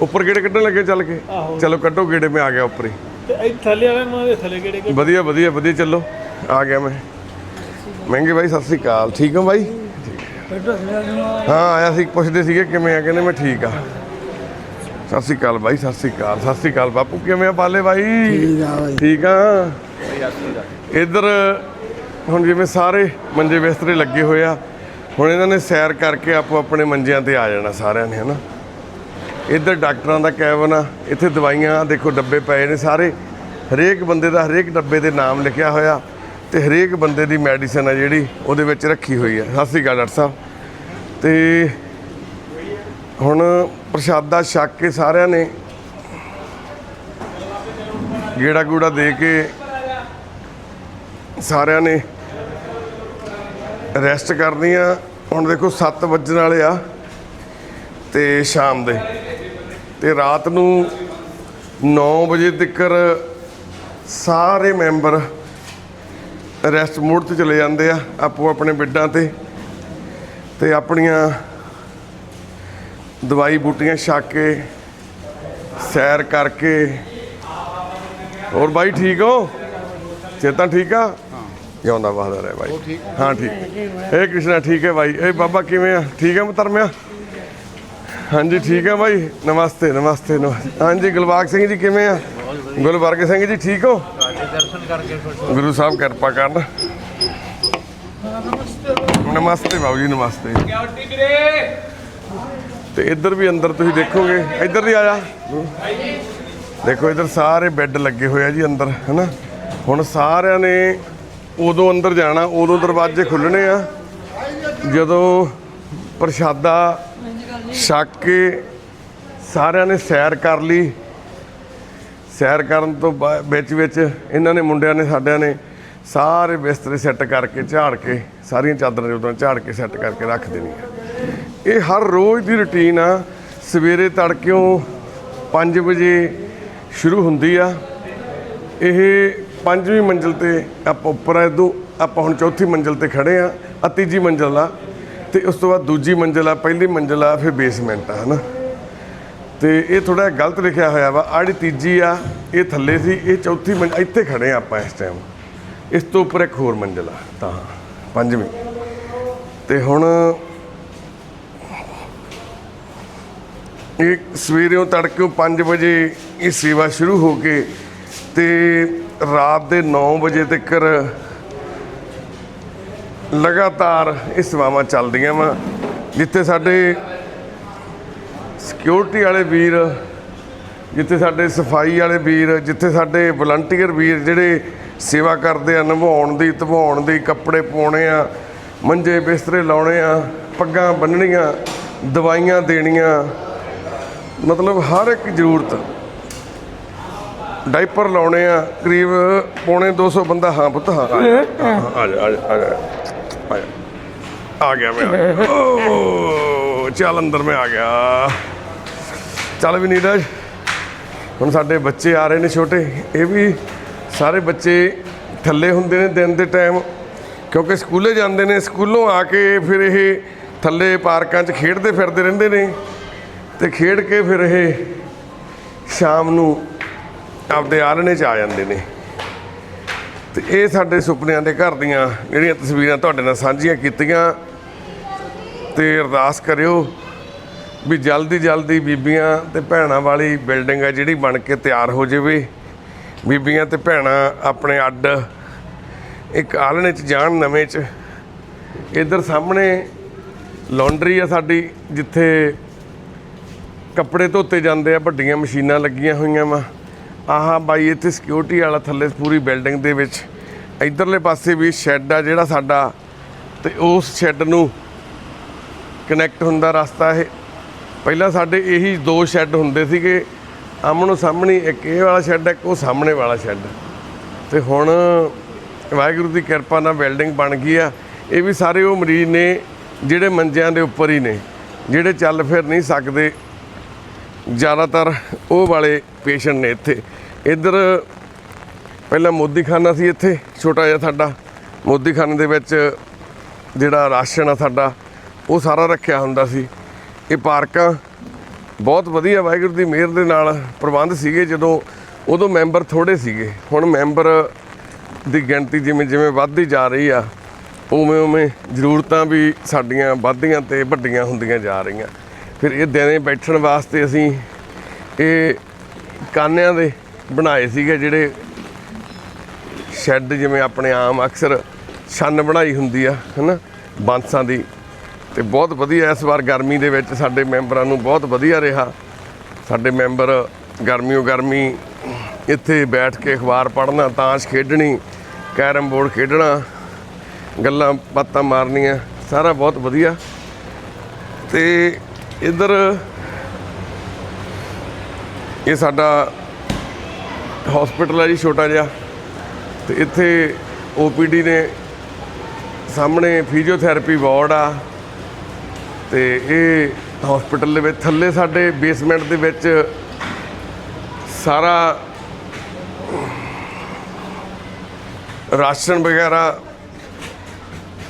ਉੱਪਰ ਗੇੜੇ ਕੱਢਣ ਲੱਗੇ ਚੱਲ ਕੇ? ਆਹੋ। ਚਲੋ ਕੱਢੋ ਗੇੜੇ ਮੈਂ ਆ ਗਿਆ ਉੱਪਰ ਹੀ। ਤੇ ਇਹ ਥੱਲੇ ਵਾਲੇ ਨੂੰ ਦੇ ਥੱਲੇ ਗੇੜੇ ਕੱਢੋ। ਵਧੀਆ ਵਧੀਆ ਵਧੀਆ ਚੱਲੋ। ਆ ਗਿਆ ਮੈਂ। ਮਹਿੰਗੇ ਬਾਈ ਸਤਿ ਸ੍ਰੀ ਅਕਾਲ। ਠੀਕ ਹੋ ਬਾਈ? ਹਾਂ ਆਇਆ ਸੀ ਪੁੱਛਦੇ ਸੀਗੇ ਕਿਵੇਂ ਆ ਕਹਿੰਦੇ ਮੈਂ ਠੀਕ ਆ। ਸਤਿ ਸ੍ਰੀ ਅਕਾਲ ਬਾਈ ਸਤਿ ਸ੍ਰੀ ਅਕਾਲ ਸਤਿ ਸ੍ਰੀ ਅਕਾਲ। ਬਾਪੂ ਕਿਵੇਂ ਆ ਬਾਲੇ ਬਾਈ? ਠੀਕ ਆ ਬਾਈ। ਠੀਕ ਆ। ਇੱਧਰ ਹੁਣ ਜਿਵੇਂ ਸਾਰੇ ਮੰਜੇ ਬਿਸਤਰੇ ਲੱਗੇ ਹੋਏ ਆ, ਹੁਣ ਇਹਨਾਂ ਨੇ ਸੈਰ ਕਰਕੇ ਆਪੋ ਆਪਣੇ ਮੰਜਿਆਂ ਤੇ ਆ ਜਾਣਾ ਸਾਰਿਆਂ ਨੇ, ਹਨਾ? ਇੱਧਰ ਡਾਕਟਰਾਂ ਦਾ ਕੈਬਨ ਆ ਇੱਥੇ ਦਵਾਈਆਂ, ਦੇਖੋ ਡੱਬੇ ਪਏ ਨੇ ਸਾਰੇ। ਹਰੇਕ ਬੰਦੇ ਦਾ ਹਰੇਕ ਡੱਬੇ ਦੇ ਨਾਮ ਲਿਖਿਆ ਹੋਇਆ ਤੇ ਹਰੇਕ ਬੰਦੇ ਦੀ ਮੈਡੀਸਨ ਆ ਜਿਹੜੀ ਉਹਦੇ ਵਿੱਚ ਰੱਖੀ ਹੋਈ ਆ। ਸਤਿ ਸ੍ਰੀ ਅਕਾਲ ਡਾਕਟਰ ਸਾਹਿਬ। ਤੇ ਹੁਣ ਪ੍ਰਸ਼ਾਦਾ ਛੱਕ ਕੇ ਸਾਰਿਆਂ ਨੇ ਗੇੜਾ ਗੂੜਾ ਦੇ ਕੇ ਸਾਰਿਆਂ ਨੇ ਰੈਸਟ ਕਰਨੀ ਆ। ਹੁਣ ਦੇਖੋ 7 ਵੱਜਣ ਵਾਲੇ ਆ ਤੇ ਸ਼ਾਮ ਦੇ। ਤੇ ਰਾਤ ਨੂੰ 9 ਵਜੇ ਤੱਕ ਸਾਰੇ ਮੈਂਬਰ ਰੈਸਟ ਮੋਡ ਤੇ ਚਲੇ ਜਾਂਦੇ ਆ ਆਪੋ ਆਪਣੇ ਬੈੱਡਾਂ ਤੇ। ਤੇ ਆਪਣੀਆਂ ਦਵਾਈ ਬੂਟੀਆਂ ਛੱਕ ਕੇ, ਸੈਰ ਕਰਕੇ। ਹੋਰ ਬਾਈ ਠੀਕ ਹੋ? ਚੇਤਾ ਠੀਕ ਆ? ਜਿਉਂਦਾ ਬਹਾਦਰ ਹੈ ਬਾਈ। ਹਾਂ। ਠੀਕ। ਇਹ ਕ੍ਰਿਸ਼ਨਾ ਠੀਕ ਹੈ ਬਾਈ। ਇਹ ਬਾਬਾ ਕਿਵੇਂ ਆ? ਠੀਕ ਹੈ ਮਤਰਮਿਆ ਹਾਂਜੀ ਠੀਕ ਹੈ ਬਾਈ। ਨਮਸਤੇ ਨਮਸਤੇ ਹਾਂਜੀ ਗੁਲਬਾਗ ਸਿੰਘ ਜੀ ਕਿਵੇਂ ਆ? ਗੁਲਬਰਗ ਸਿੰਘ ਜੀ ਠੀਕ ਹੋ? ਦਰਸ਼ਨ ਕਰਕੇ ਗੁਰੂ ਸਾਹਿਬ ਕਿਰਪਾ ਕਰਨ। ਨਮਸਤੇ ਬਾਬੂ ਜੀ ਨਮਸਤੇ। ਤੇ ਇੱਧਰ ਵੀ ਅੰਦਰ ਤੁਸੀਂ ਦੇਖੋਗੇ। ਇੱਧਰ ਦੀ ਆਇਆ। ਦੇਖੋ ਇੱਧਰ ਸਾਰੇ ਬੈੱਡ ਲੱਗੇ ਹੋਏ ਆ ਜੀ ਅੰਦਰ ਹਨਾ? ਹੁਣ ਸਾਰਿਆਂ ਨੇ ਉਦੋਂ ਅੰਦਰ ਜਾਣਾ, ਉਦੋਂ ਦਰਵਾਜ਼ੇ ਖੁੱਲਣੇ ਆ। ਜਦੋਂ ਪ੍ਰਸ਼ਾਦਾ ਛੱਕ ਕੇ ਸਾਰਿਆਂ ਨੇ ਸੈਰ ਕਰ ਲਈ। ਸੈਰ ਕਰਨ ਤੋਂ ਬਾ- ਵਿੱਚ ਵਿੱਚ ਇਹਨਾਂ ਨੇ, ਮੁੰਡਿਆਂ ਨੇ, ਸਾਡਿਆਂ ਨੇ ਸਾਰੇ ਬਿਸਤਰੇ ਸੈੱਟ ਕਰਕੇ ਝਾੜ ਕੇ, ਸਾਰੀਆਂ ਚਾਦਰਾਂ ਉਦੋਂ ਝਾੜ ਕੇ ਸੈੱਟ ਕਰਕੇ ਰੱਖ ਦੇਣੀਆਂ। ਇਹ ਹਰ ਰੋਜ਼ ਦੀ ਰੁਟੀਨ ਆ। ਸਵੇਰੇ ਤੜਕਿਓਂ 5 ਵਜੇ ਸ਼ੁਰੂ ਹੁੰਦੀ ਆ। ਇਹ ਪੰਜਵੀਂ ਮੰਜ਼ਲ ਤੇ ਆਪਾਂ ਉੱਪਰ ਆ ਇਦੋਂ ਆਪਾਂ ਹੁਣ ਚੌਥੀ ਮੰਜ਼ਲ ਤੇ ਖੜੇ ਆ ਆ ਤੀਜੀ ਮੰਜ਼ਲ ਆ, ਤੇ ਉਸ ਤੋਂ ਬਾਅਦ ਦੂਜੀ ਮੰਜ਼ਲ ਆ, ਪਹਿਲੀ ਮੰਜ਼ਲ ਆ, ਫਿਰ ਬੇਸਮੈਂਟ ਆ, ਹਨਾ? ਤੇ ਇਹ ਥੋੜਾ ਗਲਤ ਲਿਖਿਆ ਹੋਇਆ ਵਾ ਆੜੀ ਤੀਜੀ ਆ, ਇਹ ਥੱਲੇ ਸੀ, ਇਹ ਚੌਥੀ ਮੰਜ਼ਲ, ਇੱਥੇ ਖੜੇ ਆ ਆਪਾਂ ਇਸ ਟਾਈਮ ਇਸ ਤੋਂ ਉੱਪਰ ਇੱਕ ਹੋਰ ਮੰਜ਼ਲ ਆ, ਤਾਂ ਪੰਜਵੀਂ। ਤੇ ਹੁਣ ਇਹ ਸਵੇਰੇੋਂ ਤੜਕੇ 5 ਵਜੇ ਇਹ ਸੇਵਾ ਸ਼ੁਰੂ ਹੋ ਕੇ ਤੇ ਰਾਤ ਦੇ 9 ਵਜੇ ਤੱਕ ਲਗਾਤਾਰ ਇਹ ਸੇਵਾਵਾਂ ਚੱਲਦੀਆਂ ਵਾ, ਜਿੱਥੇ ਸਾਡੇ ਸਿਕਿਉਰਿਟੀ ਵਾਲੇ ਵੀਰ, ਜਿੱਥੇ ਸਾਡੇ ਸਫ਼ਾਈ ਵਾਲੇ ਵੀਰ, ਜਿੱਥੇ ਸਾਡੇ ਵਲੰਟੀਅਰ ਵੀਰ ਜਿਹੜੇ ਸੇਵਾ ਕਰਦੇ ਆ ਨਿਭਾਉਣ ਦੀ, ਧਵਾਉਣ ਦੀ, ਕੱਪੜੇ ਪਾਉਣੇ ਆ, ਮੰਜੇ ਬਿਸਤਰੇ ਲਾਉਣੇ ਆ, ਪੱਗਾਂ ਬੰਨਣੀਆਂ ਦਵਾਈਆਂ ਦੇਣੀਆਂ, ਮਤਲਬ ਹਰ ਇੱਕ ਜ਼ਰੂਰਤ। ਡਾਈਪਰ ਲਾਉਣੇ ਆ ਕਰੀਬ ਪੌਣੇ 200 ਬੰਦਾ। ਹਾਂ ਪੁੱਤ ਹਾਂ। ਆ ਜਾ ਆ ਜਾ ਆ ਜਾ ਆ ਜਾ। ਆ ਜਾ। ਆ ਗਿਆ ਮੈਂ। ਆ ਗਿਆ। ਓ ਚੱਲ ਅੰਦਰ ਮੈਂ ਆ ਗਿਆ। ਚੱਲ ਵੀ ਨੀਰਜ ਹੁਣ ਸਾਡੇ ਬੱਚੇ ਆ ਰਹੇ ਨੇ ਛੋਟੇ। ਇਹ ਵੀ ਸਾਰੇ ਬੱਚੇ ਥੱਲੇ ਹੁੰਦੇ ਨੇ ਦਿਨ ਦੇ ਟਾਈਮ ਕਿਉਂਕਿ ਸਕੂਲੇ ਜਾਂਦੇ ਨੇ ਸਕੂਲੋਂ ਆ ਕੇ ਫਿਰ ਇਹ ਥੱਲੇ ਪਾਰਕਾਂ 'ਚ ਖੇਡਦੇ ਫਿਰਦੇ ਰਹਿੰਦੇ ਨੇ। ਤੇ ਖੇਡ ਕੇ ਫਿਰ ਇਹ ਸ਼ਾਮ ਨੂੰ ਆਪਦੇ ਆਲਣੇ 'ਚ ਆ ਜਾਂਦੇ ਨੇ। ਤੇ ਇਹ ਸਾਡੇ ਸੁਪਨਿਆਂ ਦੇ ਘਰ ਦੀਆਂ ਜਿਹੜੀਆਂ ਤਸਵੀਰਾਂ ਤੁਹਾਡੇ ਨਾਲ ਸਾਂਝੀਆਂ ਕੀਤੀਆਂ, ਤੇ ਅਰਦਾਸ ਕਰਿਓ ਵੀ ਜਲਦੀ ਜਲਦੀ ਬੀਬੀਆਂ ਤੇ ਭੈਣਾਂ ਵਾਲੀ ਬਿਲਡਿੰਗ ਆ ਜਿਹੜੀ ਬਣ ਕੇ ਤਿਆਰ ਹੋ ਜਾਵੇ। ਬੀਬੀਆਂ ਤੇ ਭੈਣਾਂ ਆਪਣੇ ਅੱਡ ਇੱਕ ਆਲਣੇ 'ਚ ਜਾਣ ਨਵੇਂ 'ਚ। ਇਧਰ ਸਾਹਮਣੇ ਲਾਂਡਰੀ ਆ ਸਾਡੀ, ਜਿੱਥੇ ਕੱਪੜੇ ਧੋਤੇ ਜਾਂਦੇ ਆ, ਵੱਡੀਆਂ ਮਸ਼ੀਨਾਂ ਲੱਗੀਆਂ ਹੋਈਆਂ ਵਾ। ਆਹਾਂ ਬਾਈ, ਇੱਥੇ ਸਿਕਿਉਰਿਟੀ ਵਾਲਾ ਥੱਲੇ ਪੂਰੀ ਬਿਲਡਿੰਗ ਦੇ ਵਿੱਚ। ਇਧਰਲੇ ਪਾਸੇ ਵੀ ਸ਼ੈੱਡ ਆ ਜਿਹੜਾ ਸਾਡਾ। ਤੇ ਉਸ ਸ਼ੈੱਡ ਨੂੰ ਕਨੈਕਟ ਹੁੰਦਾ ਰਸਤਾ ਇਹ। ਪਹਿਲਾਂ ਸਾਡੇ ਇਹੀ ਦੋ ਸ਼ੈੱਡ ਹੁੰਦੇ ਸੀਗੇ। ਆਮਣੋ ਸਾਹਮਣੇ ਇੱਕ ਇਹ ਵਾਲਾ ਸ਼ੈੱਡ ਇੱਕ ਉਹ ਸਾਹਮਣੇ ਵਾਲਾ ਸ਼ੈੱਡ ਤੇ ਹੁਣ ਵਾਹਿਗੁਰੂ ਦੀ ਕਿਰਪਾ ਨਾਲ ਬਿਲਡਿੰਗ ਬਣ ਗਈ ਆ। ਇਹ ਵੀ ਸਾਰੇ ਉਹ ਮਰੀਜ਼ ਨੇ, ਜਿਹੜੇ ਮੰਜਿਆਂ ਦੇ ਉੱਪਰ ਹੀ ਨੇ, ਜਿਹੜੇ ਚੱਲ ਫਿਰ ਨਹੀਂ ਸਕਦੇ। ਜ਼ਿਆਦਾਤਰ ਉਹ ਵਾਲੇ ਪੇਸ਼ੈਂਟ ਨੇ ਇੱਥੇ। ਇੱਧਰ ਪਹਿਲਾਂ ਮੋਦੀਖਾਨਾ ਸੀ ਇੱਥੇ, ਛੋਟਾ ਜਿਹਾ ਸਾਡਾ। ਮੋਦੀਖਾਨੇ ਦੇ ਵਿੱਚ ਜਿਹੜਾ ਰਾਸ਼ਨ ਆ ਸਾਡਾ, ਉਹ ਸਾਰਾ ਰੱਖਿਆ ਹੁੰਦਾ ਸੀ। ਇਹ ਪਾਰਕਾਂ ਬਹੁਤ ਵਧੀਆ ਵਾਹਿਗੁਰੂ ਦੀ ਮਿਹਰ ਦੇ ਨਾਲ ਪ੍ਰਬੰਧ ਸੀਗੇ, ਜਦੋਂ ਉਦੋਂ ਮੈਂਬਰ ਥੋੜੇ ਸੀਗੇ। ਹੁਣ ਮੈਂਬਰ ਦੀ ਗਿਣਤੀ ਜਿਵੇਂ ਜਿਵੇਂ ਵੱਧਦੀ ਜਾ ਰਹੀ ਆ, ਉਵੇਂ ਉਵੇਂ ਜ਼ਰੂਰਤਾਂ ਵੀ ਸਾਡੀਆਂ ਵੱਧਦੀਆਂ ਤੇ ਵੱਡੀਆਂ ਹੁੰਦੀਆਂ ਜਾ ਰਹੀਆਂ। ਫਿਰ ਇਹ ਦਿਨੇ ਬੈਠਣ ਵਾਸਤੇ ਅਸੀਂ ਇਹ ਕਾਨਿਆਂ ਦੇ ਬਣਾਏ ਸੀਗੇ ਜਿਹੜੇ ਸ਼ੈੱਡ ਜਿਵੇਂ ਆਪਣੇ ਆਮ ਅਕਸਰ ਛੰਨ ਬਣਾਈ ਹੁੰਦੀ ਆ, ਹਨਾ? ਬਾਂਸਾਂ ਦੀ। ਤੇ ਬਹੁਤ ਵਧੀਆ ਇਸ ਵਾਰ ਗਰਮੀ ਦੇ ਵਿੱਚ ਸਾਡੇ ਮੈਂਬਰਾਂ ਨੂੰ ਬਹੁਤ ਵਧੀਆ ਰਿਹਾ। ਸਾਡੇ ਮੈਂਬਰ ਗਰਮੀਓ ਗਰਮੀ ਇੱਥੇ ਬੈਠ ਕੇ ਅਖਬਾਰ ਪੜ੍ਹਨਾ, ਤਾਸ਼ ਖੇਡਣੀ, ਕੈਰਮ ਬੋਰਡ ਖੇਡਣਾ, ਗੱਲਾਂ ਬਾਤਾਂ ਮਾਰਨੀਆਂ, ਸਾਰਾ ਬਹੁਤ ਵਧੀਆ। ਤੇ ਇੱਧਰ ਇਹ ਸਾਡਾ ਹਸਪੀਟਲ ਹੈ ਜੀ, ਛੋਟਾ ਜਿਹਾ। ਤੇ ਇੱਥੇ ਓਪੀਡੀ ਨੇ ਸਾਹਮਣੇ ਫਿਜ਼ੀਓਥੈਰੇਪੀ ਵਾਰਡ ਆ। ਤੇ ਇਹ ਹਸਪੀਟਲ ਦੇ ਵਿੱਚ, ਥੱਲੇ ਸਾਡੇ ਬੇਸਮੈਂਟ ਦੇ ਵਿੱਚ ਸਾਰਾ ਰਾਸ਼ਨ ਵਗੈਰਾ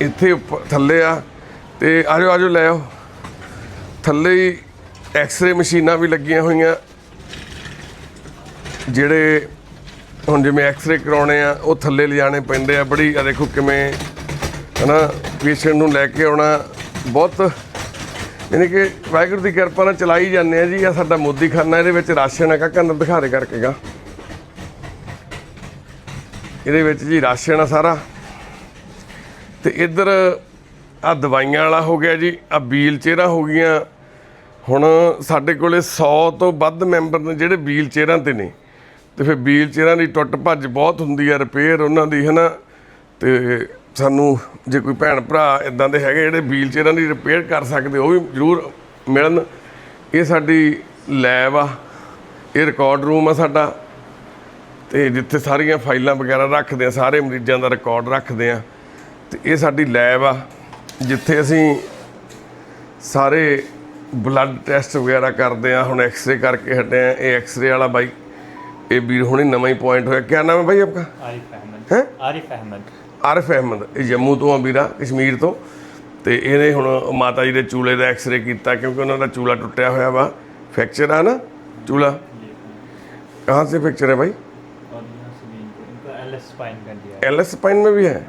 ਇੱਥੇ ਉੱਪਰ, ਥੱਲੇ ਆ। ਤੇ ਆਜੋ ਆਜੋ ਲੈ ਆਓ। ਥੱਲੇ ਹੀ ਐਕਸ-ਰੇ ਮਸ਼ੀਨਾਂ ਵੀ ਲੱਗੀਆਂ ਹੋਈਆਂ। ਜਿਹੜੇ ਹੁਣ ਜਿਵੇਂ ਐਕਸ-ਰੇ ਕਰਾਉਣੇ ਆ, ਉਹ ਥੱਲੇ ਲਿਜਾਣੇ ਪੈਂਦੇ ਆ। ਬੜੀ ਆ ਦੇਖੋ ਕਿਵੇਂ, ਹਨਾ ਪੇਸ਼ੈਂਟ ਨੂੰ ਲੈ ਕੇ ਆਉਣਾ ਬਹੁਤ, ਯਾਨੀ ਕਿ ਵਾਹਿਗੁਰੂ ਦੀ ਕਿਰਪਾ ਨਾਲ ਚਲਾਈ ਜਾਂਦੇ ਆ ਜੀ। ਆ ਸਾਡਾ ਮੋਦੀ ਖਾਨਾ ਇਹਦੇ ਵਿੱਚ ਰਾਸ਼ਨ ਹੈਗਾ ਕੰਨ ਦਿਖਾਰੇ ਕਰਕੇਗਾ ਇਹਦੇ ਵਿੱਚ ਜੀ ਰਾਸ਼ਨ ਆ ਸਾਰਾ। ਤੇ ਇੱਧਰ ਆ ਦਵਾਈਆਂ ਵਾਲਾ ਹੋ ਗਿਆ ਜੀ। ਆ ਵੀਲ ਚੇਅਰਾਂ ਹੋ ਗਈਆਂ। ਹੁਣ ਸਾਡੇ ਕੋਲੇ 100 ਤੋਂ ਵੱਧ ਮੈਂਬਰ ਨੇ ਜਿਹੜੇ ਵੀਲ ਚੇਅਰਾਂ ਤੇ ਨੇ। ਤੇ ਫਿਰ ਵੀਲ ਚੇਅਰਾਂ ਦੀ ਟੁੱਟ ਭੱਜ ਬਹੁਤ ਹੁੰਦੀ ਆ ਰਿਪੇਅਰ ਉਹਨਾਂ ਦੀ, ਹਨਾ। ਤੇ ਸਾਨੂੰ ਜੇ ਕੋਈ ਭੈਣ ਭਰਾ ਇਦਾਂ ਦੇ ਹੈਗੇ ਜਿਹੜੇ ਵੀਲ ਚੇਅਰਾਂ ਦੀ ਰਿਪੇਅਰ ਕਰ ਸਕਦੇ, ਉਹ ਵੀ ਜ਼ਰੂਰ ਮਿਲਣ। ਇਹ ਸਾਡੀ ਲੈਬ ਆ, ਇਹ ਰਿਕਾਰਡ ਰੂਮ ਆ ਸਾਡਾ। ਤੇ ਜਿੱਥੇ ਸਾਰੀਆਂ ਫਾਈਲਾਂ ਵਗੈਰਾ ਰੱਖਦੇ ਆ, ਸਾਰੇ ਮਰੀਜ਼ਾਂ ਦਾ ਰਿਕਾਰਡ ਰੱਖਦੇ ਆ। ਤੇ ਇਹ ਸਾਡੀ ਲੈਬ ਆ, ਜਿੱਥੇ ਅਸੀਂ ਸਾਰੇ ਬਲੱਡ ਟੈਸਟ ਵਗੈਰਾ ਕਰਦੇ ਆ ਹੁਣ ਐਕਸਰੇ ਕਰਕੇ ਹਟੇ ਆ। ਇਹ ਐਕਸਰੇ ਵਾਲਾ ਬਾਈ ਇਹ ਵੀਰ ਹੁਣੇ ਨਵਾਂ ਹੀ ਪੁਆਇੰਟ ਹੋਇਆ। ਕਿਆ ਨਾਮ ਹੈ ਭਾਈ ਆਪਕਾ? ਆਰਿਫ ਅਹਿਮਦ। ਹੈ? ਆਰਿਫ ਅਹਿਮਦ। ਆਰਿਫ ਅਹਿਮਦ ਇਹ ਜੰਮੂ ਤੋਂ ਆ ਵੀਰਾ ਕਸ਼ਮੀਰ ਤੋਂ। ਤੇ ਇਹਨੇ ਹੁਣ ਮਾਤਾ ਜੀ ਦੇ ਚੂਲੇ ਦਾ ਐਕਸਰੇ ਕੀਤਾ ਕਿਉਂਕਿ ਉਹਨਾਂ ਦਾ ਚੂਲਾ ਟੁੱਟਿਆ ਹੋਇਆ ਵਾ। ਫ੍ਰੈਕਚਰ ਆ ਨਾ ਚੂਲਾ? ਕਹਾਂ ਸੇ ਫ੍ਰੈਕਚਰ ਹੈ ਬਾਈ? ਐਲ ਐਸ ਸਪਾਈਨ ਵੀ ਹੈ?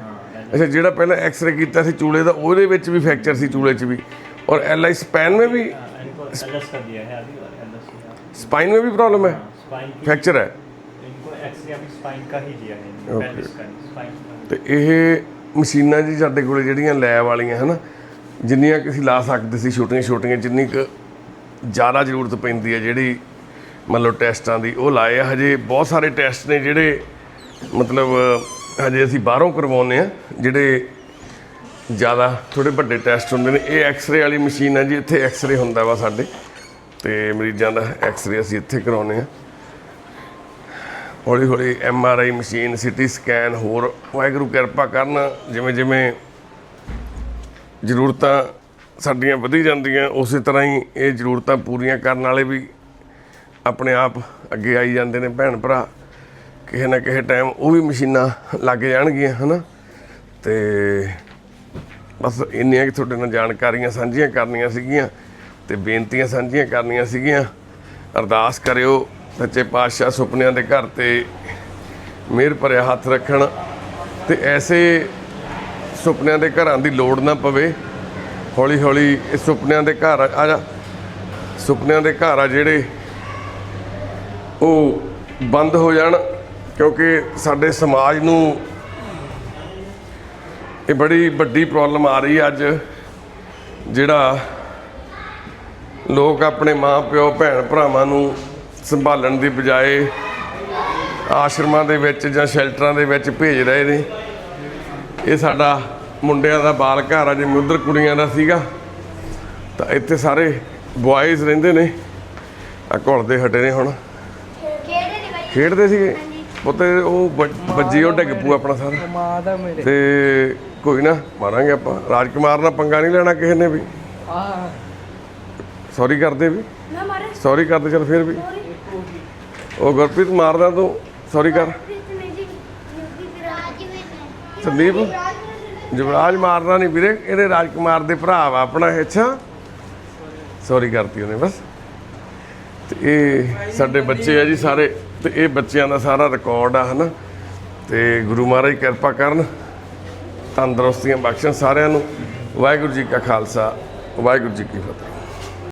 ਅੱਛਾ ਜਿਹੜਾ ਪਹਿਲਾਂ ਐਕਸਰੇ ਕੀਤਾ ਸੀ ਚੂਲੇ ਦਾ ਉਹਦੇ ਵਿੱਚ ਵੀ ਫ੍ਰੈਕਚਰ ਸੀ ਚੂਲੇ 'ਚ ਵੀ। ਔਰ ਐਲਆਈ ਸਪੈਨ में भी इनको एलएस का दिया है अभी और एलएस का स्पाइन में भी प्रॉब्लम है स्पाइन की फ्रैक्चर है इनको एक्सरे अभी स्पाइन का ही दिया है इनको, Okay. pelvis का नहीं, स्पाइन का ਤੇ ਇਹ ਮਸ਼ੀਨਾਂ ਜੀ ਸਾਡੇ ਕੋਲੇ ਜਿਹੜੀਆਂ ਲੈਬ ਵਾਲੀਆਂ ਹਨਾ ਜਿੰਨੀਆਂ ਕਿ ਅਸੀਂ ਲਾ ਸਕਦੇ ਸੀ ਛੋਟੀਆਂ ਛੋਟੀਆਂ ਜਿੰਨੀ ਕੁ ਜ਼ਿਆਦਾ ਜ਼ਰੂਰਤ ਪੈਂਦੀ ਹੈ ਜਿਹੜੀ ਮਤਲਬ ਟੈਸਟਾਂ ਦੀ ਉਹ ਲਾਏ ਆ ਹਜੇ ਬਹੁਤ ਸਾਰੇ ਟੈਸਟ ਨੇ ਜਿਹੜੇ ਮਤਲਬ ਹਜੇ ਅਸੀਂ ਬਾਹਰੋਂ ਕਰਵਾਉਂਦੇ ਆ ਜਿਹੜੇ ਜ਼ਿਆਦਾ ਥੋੜੇ ਵੱਡੇ ਟੈਸਟ ਹੁੰਦੇ ਨੇ। ਇਹ ਐਕਸ-ਰੇ ਵਾਲੀ ਮਸ਼ੀਨ ਹੈ ਜੀ, ਇੱਥੇ ਐਕਸ-ਰੇ ਹੁੰਦਾ ਵਾ ਸਾਡੇ। ਤੇ ਮਰੀਜ਼ਾਂ ਦਾ ਐਕਸ-ਰੇ ਅਸੀਂ ਇੱਥੇ ਕਰਾਉਂਦੇ ਆ ਹੌਲੀ ਹੌਲੀ M R I machine CT scan ਹੋਰ ਵਾਹਿਗੁਰੂ ਕਿਰਪਾ ਕਰਨ ਜਿਵੇਂ ਜਿਵੇਂ ਜ਼ਰੂਰਤਾਂ ਸਾਡੀਆਂ ਵਧੀ ਜਾਂਦੀਆਂ, ਉਸੇ ਤਰ੍ਹਾਂ ਹੀ ਇਹ ਜ਼ਰੂਰਤਾਂ ਪੂਰੀਆਂ ਕਰਨ ਵਾਲੇ ਵੀ ਆਪਣੇ ਆਪ ਅੱਗੇ ਆਈ ਜਾਂਦੇ ਨੇ ਭੈਣ ਭਰਾ। ਕਿਸੇ ਨਾ ਕਿਸੇ ਟਾਈਮ ਉਹ ਵੀ ਮਸ਼ੀਨਾਂ ਲੱਗ ਜਾਣਗੀਆਂ, ਹਨਾ? ਤੇ ਬਸ ਇੰਨੀਆਂ ਕਿ ਤੁਹਾਡੇ ਨਾਲ ਜਾਣਕਾਰੀਆਂ ਸਾਂਝੀਆਂ ਕਰਨੀਆਂ ਸੀਗੀਆਂ ਤੇ ਬੇਨਤੀਆਂ ਸਾਂਝੀਆਂ ਕਰਨੀਆਂ ਸੀਗੀਆਂ। ਅਰਦਾਸ ਕਰਿਓ ਸੱਚੇ ਪਾਤਸ਼ਾਹ ਸੁਪਨਿਆਂ ਦੇ ਘਰ ਤੇ ਮਿਹਰ ਭਰਿਆ ਹੱਥ ਰੱਖਣ ਤੇ ਐਸੇ ਸੁਪਨਿਆਂ ਦੇ ਘਰਾਂ ਦੀ ਲੋੜ ਨਾ ਪਵੇ। ਹੌਲੀ ਹੌਲੀ ਇਹ ਸੁਪਨਿਆਂ ਦੇ ਘਰ ਆ- ਆ ਜਾ। ਸੁਪਨਿਆਂ ਦੇ ਘਰ ਆ ਜਿਹੜੇ ਉਹ ਬੰਦ ਹੋ ਜਾਣ ਕਿਉਂਕਿ ਸਾਡੇ ਸਮਾਜ ਨੂੰ ਇਹ ਬੜੀ ਵੱਡੀ ਪ੍ਰੋਬਲਮ ਆ ਰਹੀ ਹੈ ਅੱਜ। ਜਿਹੜਾ ਲੋਕ ਆਪਣੇ ਮਾਂ ਪਿਓ ਭੈਣ ਭਰਾਵਾਂ ਨੂੰ ਸੰਭਾਲਣ ਦੀ ਬਜਾਏ ਆਸ਼ਰਮਾਂ ਦੇ ਵਿੱਚ ਜਾਂ ਸ਼ੈਲਟਰਾਂ ਦੇ ਵਿੱਚ ਭੇਜ ਰਹੇ ਨੇ। ਇਹ ਸਾਡਾ ਮੁੰਡਿਆਂ ਦਾ ਬਾਲ ਘਰ ਆ ਜਿਵੇਂ ਉਧਰ ਕੁੜੀਆਂ ਦਾ ਸੀਗਾ ਤਾਂ ਇੱਥੇ ਸਾਰੇ ਬੁਆਇਜ਼ ਰਹਿੰਦੇ ਨੇ। ਆ ਘੁਲਦੇ ਹਟੇ ਨੇ ਹੁਣ। ਖੇਡਦੇ ਸੀਗੇ। ਪੁੱਤੇ ਉਹ ਵੱਜ- ਉਹ ਡਿੱਗ ਪੂ ਆਪਣਾ ਸਾਰਾ। ਤੇ ਕੋਈ ਨਾ ਮਾਰਾਂਗੇ ਆਪਾਂ। ਰਾਜਕੁਮਾਰ ਨਾਲ ਪੰਗਾ ਨਹੀਂ ਲੈਣਾ ਕਿਸੇ ਨੇ ਵੀ। ਆ ਸੌਰੀ ਕਰਦੇ ਵੀ। ਨਾ ਮਾਰੇ। ਸੌਰੀ ਕਰਦੇ ਚਲ ਫਿਰ ਵੀ। ਉਹ ਗੁਰਪ੍ਰੀਤ ਮਾਰਦਾ ਤੂੰ। ਸੌਰੀ ਕਰ। ਸੰਦੀਪ ਜਵਰਾਜ ਮਾਰਨਾ ਨਹੀਂ ਵੀਰੇ। ਇਹਦੇ ਰਾਜਕੁਮਾਰ ਦੇ ਭਰਾ ਵਾ ਆਪਣਾ ਅੱਛਾ? ਸੌਰੀ ਕਰਤੀ ਉਹਨੇ ਬਸ। ਤੇ ਇਹ ਸਾਡੇ ਬੱਚੇ ਆ ਜੀ ਸਾਰੇ। ਤੇ ਇਹ ਬੱਚਿਆਂ ਦਾ ਸਾਰਾ ਰਿਕਾਰਡ ਆ ਹਨਾ? ਤੇ ਗੁਰੂ ਮਹਾਰਾਜ ਕਿਰਪਾ ਕਰਨ। ਤੰਦਰੁਸਤੀਆਂ ਬਖਸ਼ਣ ਸਾਰਿਆਂ ਨੂੰ। ਵਾਹਿਗੁਰੂ ਜੀ ਕਾ ਖਾਲਸਾ ਵਾਹਿਗੁਰੂ ਜੀ ਕੀ ਫਤਿਹ।